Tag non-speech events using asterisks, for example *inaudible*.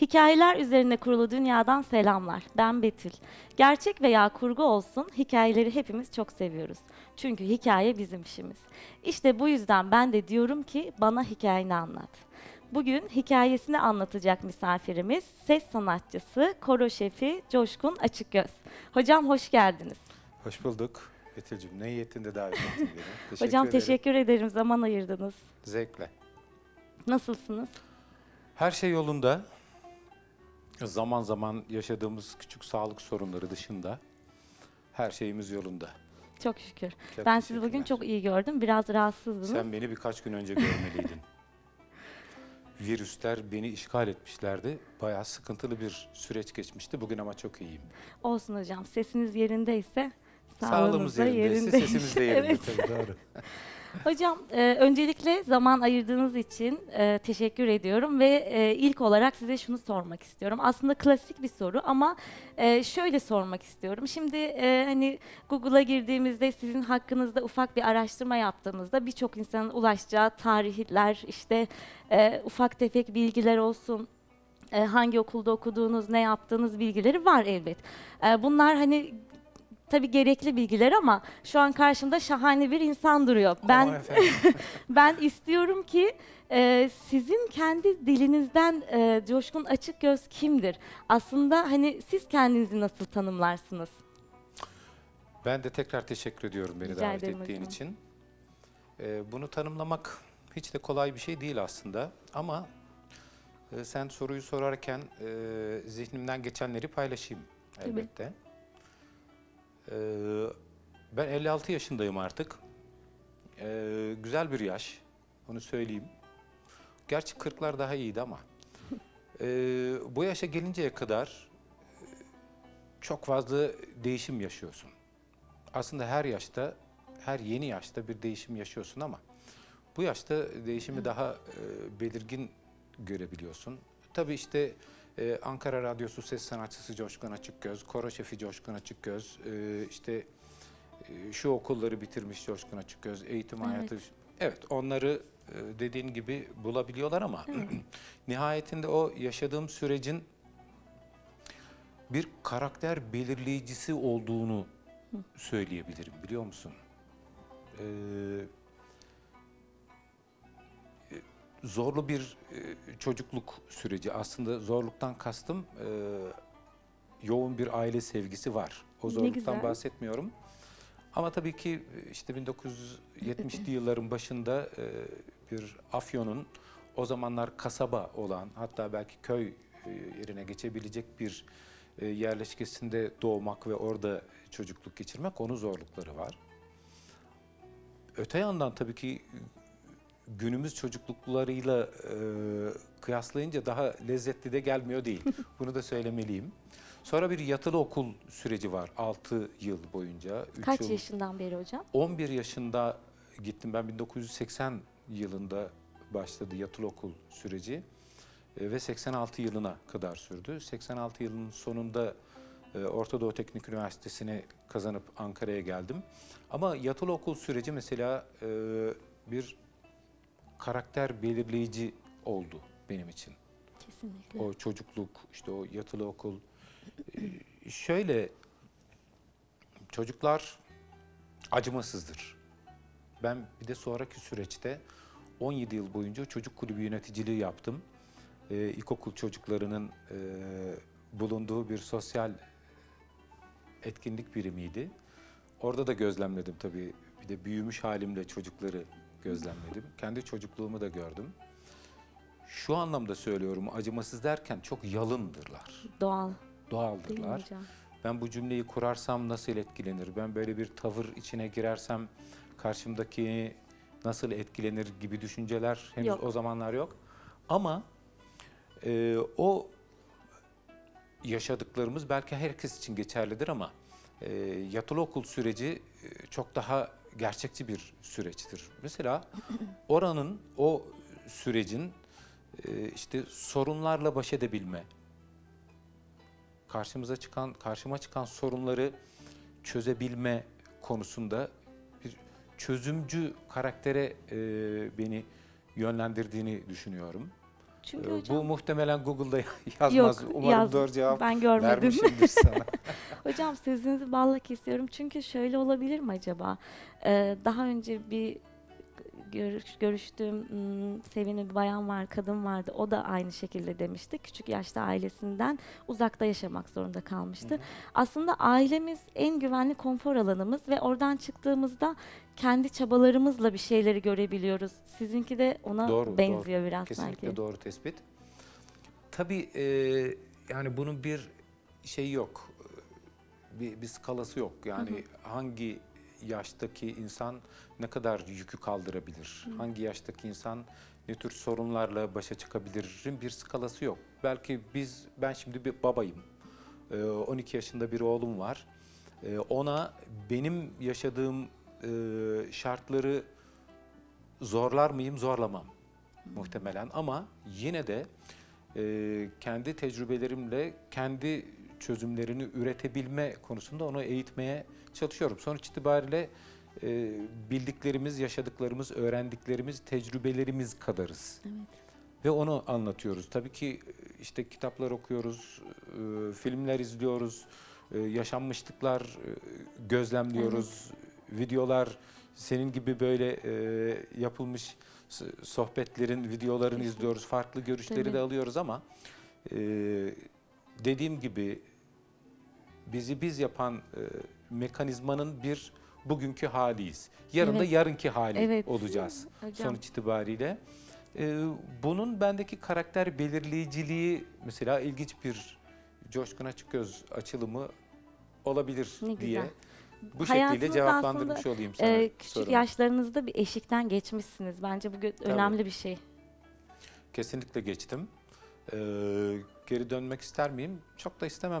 Hikayeler üzerine kurulu dünyadan selamlar. Ben Betül. Gerçek veya kurgu olsun hikayeleri hepimiz çok seviyoruz. Çünkü hikaye bizim işimiz. İşte bu yüzden ben de diyorum ki bana hikayeni anlat. Bugün hikayesini anlatacak misafirimiz ses sanatçısı, koro şefi Coşkun Açıkgöz. Hocam hoş geldiniz. Hoş bulduk. Betül'cüm ne niyetinde davet ettin beni. *laughs* Teşekkür Hocam ederim. teşekkür ederim zaman ayırdınız. Zevkle. Nasılsınız? Her şey yolunda. Zaman zaman yaşadığımız küçük sağlık sorunları dışında her şeyimiz yolunda. Çok şükür. Çok ben sizi bugün çok iyi gördüm. Biraz rahatsızdınız. Sen beni birkaç gün önce görmeliydin. *laughs* Virüsler beni işgal etmişlerdi. Bayağı sıkıntılı bir süreç geçmişti. Bugün ama çok iyiyim. Olsun hocam. Sesiniz yerindeyse Sağlığımız yerindeyse yerindeymiş. sesimiz de *laughs* yerinde evet. tabii doğru. *laughs* Hocam e, öncelikle zaman ayırdığınız için e, teşekkür ediyorum ve e, ilk olarak size şunu sormak istiyorum. Aslında klasik bir soru ama e, şöyle sormak istiyorum. Şimdi e, hani Google'a girdiğimizde sizin hakkınızda ufak bir araştırma yaptığımızda birçok insanın ulaşacağı tarihler işte e, ufak tefek bilgiler olsun e, hangi okulda okuduğunuz, ne yaptığınız bilgileri var elbet. E, bunlar hani tabii gerekli bilgiler ama şu an karşımda şahane bir insan duruyor. Ben *laughs* ben istiyorum ki e, sizin kendi dilinizden e, Coşkun Açıkgöz kimdir? Aslında hani siz kendinizi nasıl tanımlarsınız? Ben de tekrar teşekkür ediyorum beni Rica davet ederim ettiğin hocam. için. Ee, bunu tanımlamak hiç de kolay bir şey değil aslında ama e, sen soruyu sorarken e, zihnimden geçenleri paylaşayım Tabii. Ee, ben 56 yaşındayım artık. Ee, güzel bir yaş, onu söyleyeyim. Gerçi 40'lar daha iyiydi ama. Ee, bu yaşa gelinceye kadar e, çok fazla değişim yaşıyorsun aslında her yaşta, her yeni yaşta bir değişim yaşıyorsun ama bu yaşta değişimi daha e, belirgin görebiliyorsun. Tabii işte e, Ankara Radyosu ses sanatçısı Coşkun Açıkgöz, koro şefi Coşkun Açıkgöz, e, işte e, şu okulları bitirmiş Coşkun Açıkgöz, eğitim Evet. hayatı. Evet, onları e, dediğin gibi bulabiliyorlar ama *clears throat* nihayetinde o yaşadığım sürecin bir karakter belirleyicisi olduğunu söyleyebilirim biliyor musun? Ee, zorlu bir e, çocukluk süreci. Aslında zorluktan kastım e, yoğun bir aile sevgisi var. O zorluktan bahsetmiyorum. Ama tabii ki e, işte 1970'li yılların başında e, bir Afyon'un o zamanlar kasaba olan hatta belki köy yerine geçebilecek bir yerleşkesinde doğmak ve orada çocukluk geçirmek onun zorlukları var. Öte yandan tabii ki günümüz çocukluklarıyla e, kıyaslayınca daha lezzetli de gelmiyor değil. *laughs* Bunu da söylemeliyim. Sonra bir yatılı okul süreci var 6 yıl boyunca. Üç Kaç yıl- yaşından beri hocam? 11 yaşında gittim ben 1980 yılında başladı yatılı okul süreci E, ve 86 yılına kadar sürdü. 86 yılının sonunda e, Orta Doğu Teknik Üniversitesi'ni kazanıp Ankara'ya geldim. Ama yatılı okul süreci mesela e, bir karakter belirleyici oldu benim için Kesinlikle. o çocukluk, işte o yatılı okul. Ee, şöyle, çocuklar acımasızdır. Ben bir de sonraki süreçte 17 yıl boyunca çocuk kulübü yöneticiliği yaptım. Ee, ilkokul çocuklarının e, bulunduğu bir sosyal etkinlik birimiydi. Orada da gözlemledim tabii. Bir de büyümüş halimle çocukları gözlemledim. Kendi çocukluğumu da gördüm. Şu anlamda söylüyorum acımasız derken çok yalındırlar. Doğal değil mi Doğaldırlar. hocam? Ben bu cümleyi kurarsam nasıl etkilenir? Ben böyle bir tavır içine girersem karşımdaki nasıl etkilenir gibi düşünceler henüz Yok. o zamanlar yok. Ama e, o yaşadıklarımız belki herkes için geçerlidir ama e, yatılı okul süreci e, çok daha gerçekçi bir süreçtir. Mesela *clears throat* oranın o sürecin e, işte sorunlarla baş edebilme, karşımıza çıkan karşıma çıkan sorunları çözebilme konusunda bir çözümcü karaktere e, beni yönlendirdiğini düşünüyorum. Çünkü Ee, hocam Bu muhtemelen Google'da *laughs* yazmaz. yok Umarım yaz- doğru cevap ben görmedim. vermişimdir sana. *laughs* *laughs* Hocam sözünüzü balla kesiyorum. Çünkü şöyle olabilir mi acaba? Ee, daha önce bir görüş, görüştüğüm sevimli bir bayan var, kadın vardı. O da aynı şekilde demişti. Küçük yaşta ailesinden uzakta yaşamak zorunda kalmıştı. Hı hı. Aslında ailemiz en güvenli konfor alanımız ve oradan çıktığımızda kendi çabalarımızla bir şeyleri görebiliyoruz. Sizinki de ona Doğru, benziyor biraz Kesinlikle sanki. doğru tespit. Tabii e, yani bunun bir şeyi yok. Bir, bir skalası yok. Yani hangi yaştaki insan ne kadar yükü kaldırabilir? Hangi yaştaki insan ne tür sorunlarla başa çıkabilirin bir skalası yok. Belki biz, ben şimdi bir babayım. E, 12 yaşında bir oğlum var. E, ona benim yaşadığım e, şartları zorlar mıyım? Zorlamam muhtemelen ama yine de e, kendi tecrübelerimle kendi çözümlerini üretebilme konusunda onu eğitmeye çalışıyorum. Sonuç itibariyle e, bildiklerimiz, yaşadıklarımız, öğrendiklerimiz, tecrübelerimiz kadarız. Evet. Ve onu anlatıyoruz. Tabii ki e, işte kitaplar okuyoruz, e, filmler izliyoruz, e, yaşanmışlıklar e, gözlemliyoruz, videolar, senin gibi böyle e, yapılmış sohbetlerin, videolarını izliyoruz, farklı görüşleri de alıyoruz ama e, dediğim gibi bizi biz yapan e, mekanizmanın bir bugünkü haliyiz. Yarın da Evet. yarınki hali Evet. olacağız Hocam sonuç itibariyle. Ee, bunun bendeki karakter belirleyiciliği mesela ilginç bir Coşkun Açıkgöz açılımı olabilir Ne güzel. diye bu Hayatınızda şekilde cevaplandırmış olayım sana Ee, küçük sorumu. yaşlarınızda bir eşikten geçmişsiniz. Bence bu gö- önemli bir şey. Kesinlikle geçtim. Ee, geri dönmek ister miyim? Çok da istemem